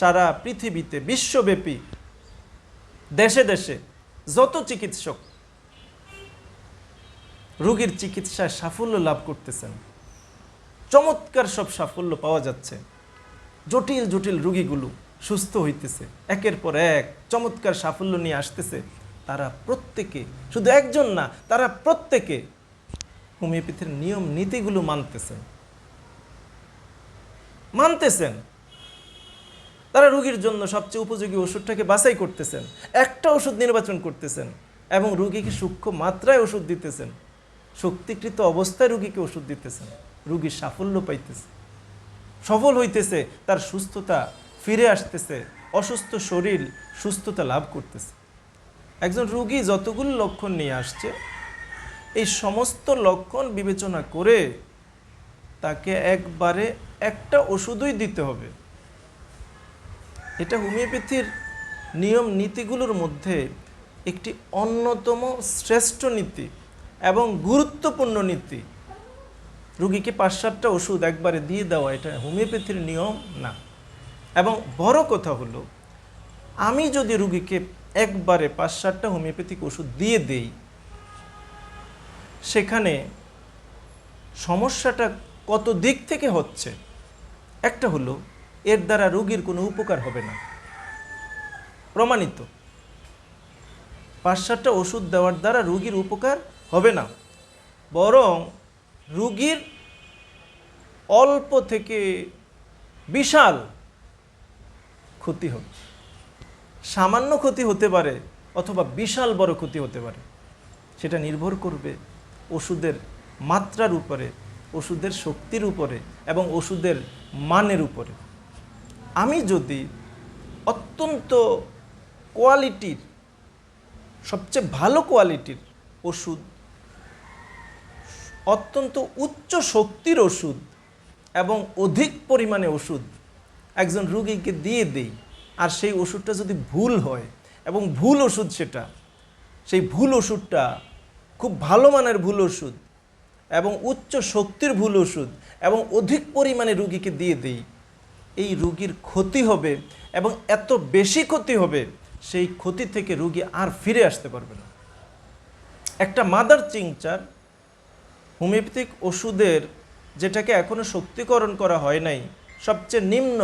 সারা পৃথিবীতে বিশ্বব্যাপী দেশে দেশে যত চিকিৎসক রোগীর চিকিৎসায় সাফল্য লাভ করতেছেন, চমৎকার সব সাফল্য পাওয়া যাচ্ছে। জটিল জটিল রুগীগুলো সুস্থ হইতেছে, একের পর এক চমৎকার সাফল্য নিয়ে আসতেছে। তারা প্রত্যেকে, শুধু একজন না, তারা প্রত্যেকে হোমিওপ্যাথির নিয়ম, নীতিগুলো মানতেছেন। মানতেছেন। তারা রুগীর জন্য সবচেয়ে উপযোগী ওষুধটাকে বাছাই করতেছেন। একটা ওষুধ নির্বাচন করতেছেন এবং রুগীকে সূক্ষ্ম মাত্রায় ওষুধ দিতেছেন। শক্তিকৃত অবস্থায় রুগীকে ওষুধ দিতেছেন। রুগীর সাফল্য পাইতেছে। সফল হইতেছে, তার সুস্থতা ফিরে আসতেছে, অসুস্থ শরীর সুস্থতা লাভ করতেছে। একজন রুগী যতগুলো লক্ষণ নিয়ে আসছে, এই সমস্ত লক্ষণ বিবেচনা করে তাকে একবারে একটা ওষুধই দিতে হবে। এটা হোমিওপ্যাথির নিয়ম নীতিগুলোর মধ্যে একটি অন্যতম শ্রেষ্ঠ নীতি এবং গুরুত্বপূর্ণ নীতি। রুগীকে পাঁচ সাতটা ওষুধ একবারে দিয়ে দেওয়া এটা হোমিওপ্যাথির নিয়ম না। এবং বড় কথা হলো, আমি যদি রুগীকে একবারে পাঁচ সাতটা হোমিওপ্যাথিক ওষুধ দিয়ে দেই, সেখানে সমস্যাটা কত দিক থেকে হচ্ছে? একটা হলো এর দ্বারা রোগীর কোনো উপকার হবে না। প্রমাণিত। পাঁচ সাতটা ওষুধ দেওয়ার দ্বারা রোগীর উপকার হবে না। বরং রুগীর অল্প থেকে বিশাল ক্ষতি হবে সামান্য ক্ষতি হতে পারে অথবা বিশাল বড় ক্ষতি হতে পারে। সেটা নির্ভর করবে ওষুধের মাত্রার উপরে, ওষুধের শক্তির উপরে এবং ওষুধের মানের উপরে। আমি যদি অত্যন্ত কোয়ালিটির, সবচেয়ে ভালো কোয়ালিটির ওষুধ, অত্যন্ত উচ্চ শক্তির ওষুধ এবং অধিক পরিমাণে ওষুধ একজন রুগীকে দিয়ে দেই, আর সেই ওষুধটা যদি ভুল হয় এবং ভুল ওষুধ সেটা, সেই ভুল ওষুধটা, খুব ভালো মানের ভুল ওষুধ এবং উচ্চ শক্তির ভুল ওষুধ এবং অধিক পরিমাণে রুগীকে দিয়ে দেই এই রুগীর ক্ষতি হবে এবং এত বেশি ক্ষতি হবে, সেই ক্ষতি থেকে রুগী আর ফিরে আসতে পারবে না। একটা মাদার চিংচার হোমিওপ্যাথিক ওষুধের যেটাকে এখনও শক্তিকরণ করা হয় নাই, সবচেয়ে নিম্ন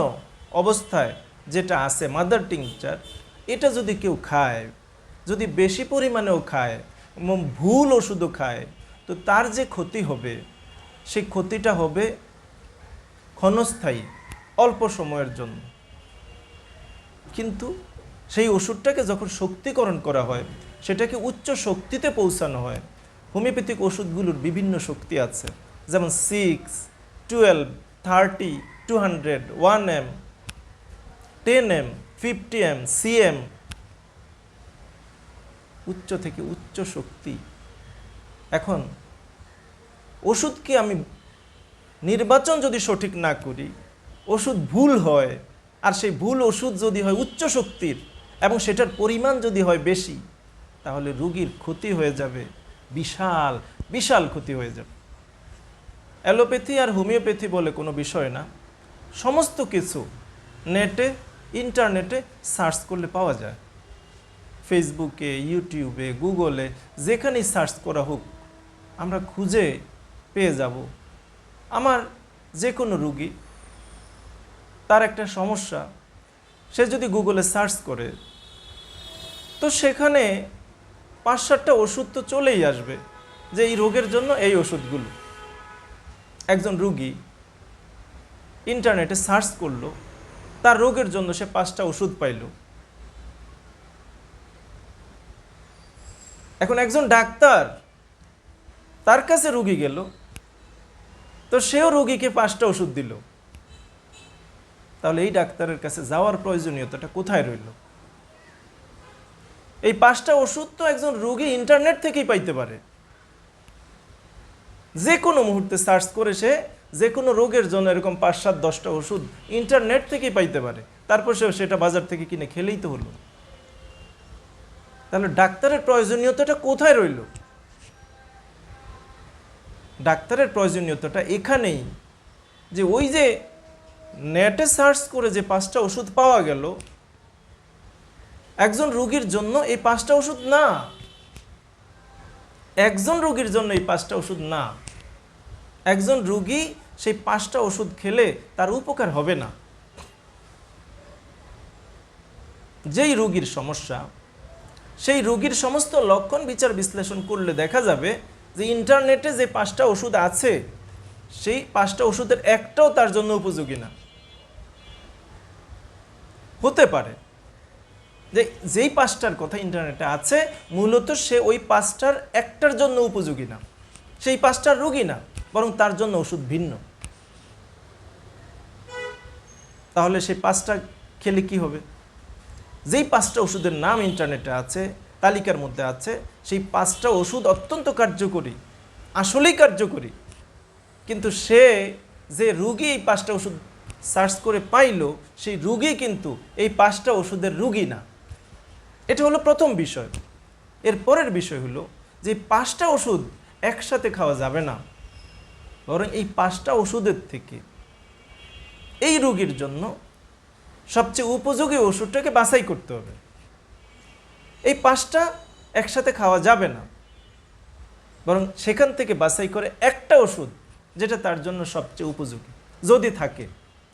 অবস্থায় যেটা আছে মাদার টিংচার, এটা যদি কেউ খায়, যদি বেশি পরিমাণেও খায়, এবং ভুল ওষুধও খায়, তো তার যে ক্ষতি হবে, সেই ক্ষতিটা হবে ক্ষণস্থায়ী। অল্প সময়ের জন্য। কিন্তু সেই ওষুধটাকে যখন শক্তিকরণ করা হয়, সেটাকে উচ্চ শক্তিতে পৌঁছানো হয়। হোমিওপ্যাথিক ওষুধগুলোর বিভিন্ন শক্তি আছে, যেমন six twelve thirty two hundred one M ten M fifty M CM উচ্চ থেকে উচ্চ শক্তি। এখন ওষুধকে আমি নির্বাচন যদি সঠিক না করি ওষুধ ভুল হয়, আর সেই ভুল ওষুধ যদি হয় উচ্চ শক্তির এবং সেটার পরিমাণ যদি হয় বেশি, তাহলে রুগীর ক্ষতি হয়ে যাবে, বিশাল বিশাল ক্ষতি হয়ে যাবে। অ্যালোপ্যাথি আর হোমিওপ্যাথি বলে কোনো বিষয় না। সমস্ত কিছু নেটে, ইন্টারনেটে সার্চ করলে পাওয়া যায়। ফেসবুকে, ইউটিউবে, গুগলে, যেখানেই সার্চ করা হোক, আমরা খুঁজে পেয়ে যাব। আমার যে কোনো রুগী তার একটা সমস্যা। সে যদি গুগলে সার্চ করে, তো সেখানে পাঁচ সাতটা ওষুধ তো চলেই আসবে যে এই রোগের জন্য এই ওষুধগুলো। একজন রুগী ইন্টারনেটে সার্চ করল, তার রোগের জন্য সে পাঁচটা ওষুধ পাইল। এখন একজন ডাক্তার তার কাছে রুগী গেল, তো সেও রুগীকে পাঁচটা ওষুধ দিল। তাহলে এই ডাক্তারের কাছে যাওয়ার প্রয়োজনীয়তাটা কোথায় রইল? এই পাঁচটা ওষুধ তো একজন রোগী ইন্টারনেট থেকেই পাইতে পারে। যে কোনো মুহূর্তে সার্চ করে সে যে কোনো রোগের জন্য এরকম পাঁচ সাত দশটা ওষুধ ইন্টারনেট থেকেই পাইতে পারে। তারপর সে সেটা বাজার থেকে কিনে খেলেই তো হলো। তাহলে ডাক্তারের প্রয়োজনীয়তাটা কোথায় রইল? ডাক্তারের প্রয়োজনীয়তাটা এখানেই যে ওই যে নেটে সার্চ করে যে পাঁচটা ওষুধ পাওয়া গেল, একজন রোগীর জন্য এই পাঁচটা ওষুধ না। একজন রোগীর জন্য এই পাঁচটা ওষুধ না। একজন রোগী সেই পাঁচটা ওষুধ খেলে তার উপকার হবে না। যেই রোগীর সমস্যা, সেই রোগীর সমস্ত লক্ষণ বিচার বিশ্লেষণ করলে দেখা যাবে যে ইন্টারনেটে যে পাঁচটা ওষুধ আছে, সেই পাঁচটা ওষুধের একটাও তার জন্য উপযোগী না। হতে পারে। যে, যেই পাঁচটার কথা ইন্টারনেটে আছে, মূলত সে ওই পাঁচটার একটার জন্য উপযোগী না। সেই পাঁচটার রোগী না, বরং তার জন্য ওষুধ ভিন্ন। তাহলে সেই পাঁচটা খেলে কি হবে? যেই পাঁচটা ওষুধের নাম ইন্টারনেটে আছে, তালিকার মধ্যে আছে, সেই পাঁচটা ওষুধ অত্যন্ত কার্যকরী, আসলেই কার্যকরী। কিন্তু সে, যে রুগী এই পাঁচটা ওষুধ সার্চ করে পাইল, সেই রুগী কিন্তু এই পাঁচটা ওষুধের রুগী না। এটা হলো প্রথম বিষয়। এর পরের বিষয় হলো যে পাঁচটা ওষুধ একসাথে খাওয়া যাবে না। বরং এই পাঁচটা ওষুধের থেকে এই রোগীর জন্য সবচেয়ে উপযোগী ওষুধটাকে বাছাই করতে হবে। এই পাঁচটা একসাথে খাওয়া যাবে না। বরং সেখান থেকে বাছাই করে একটা ওষুধ যেটা তার জন্য সবচেয়ে উপযোগী। যদি থাকে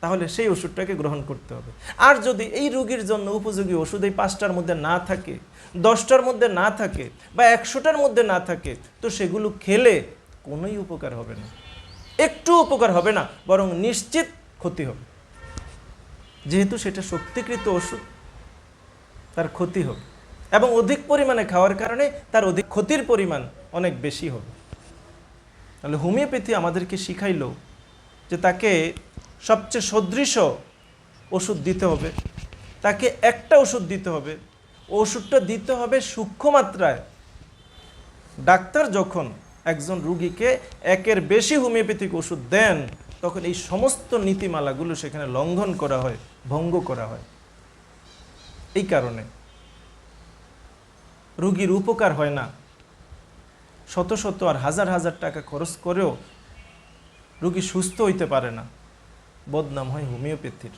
তাহলে সেই ওষুধটাকে গ্রহণ করতে হবে। আর যদি এই রোগীর জন্য উপযোগী ওষুধ এই পাঁচটার মধ্যে না থাকে, দশটার মধ্যে না থাকে বা একশোটার মধ্যে না থাকে, তো সেগুলো খেলে কোনোই উপকার হবে না। একটু উপকার হবে না, বরং নিশ্চিত ক্ষতি হবে। যেহেতু সেটা শক্তিকৃত ওষুধ, তার ক্ষতি হবে। এবং অধিক পরিমাণে খাওয়ার কারণে তার অধিক ক্ষতির পরিমাণ অনেক বেশি হবে। তাহলে হোমিওপ্যাথি আমাদেরকে শিখাইল যে তাকে সবচেয়ে সদৃশ ওষুধ দিতে হবে। তাকে একটা ওষুধ দিতে হবে। ওষুধটা দিতে হবে সূক্ষ্ম মাত্রায়। ডাক্তার যখন একজন রুগীকে একের বেশি হোমিওপ্যাথিক ওষুধ দেন, তখন এই সমস্ত নীতিমালাগুলো সেখানে লঙ্ঘন করা হয়, ভঙ্গ করা হয়। এই কারণে রুগীর উপকার হয় না। শত শত আর হাজার হাজার টাকা খরচ করেও রুগী সুস্থ হইতে পারে না। বদনাম হয় হোমিওপ্যাথির।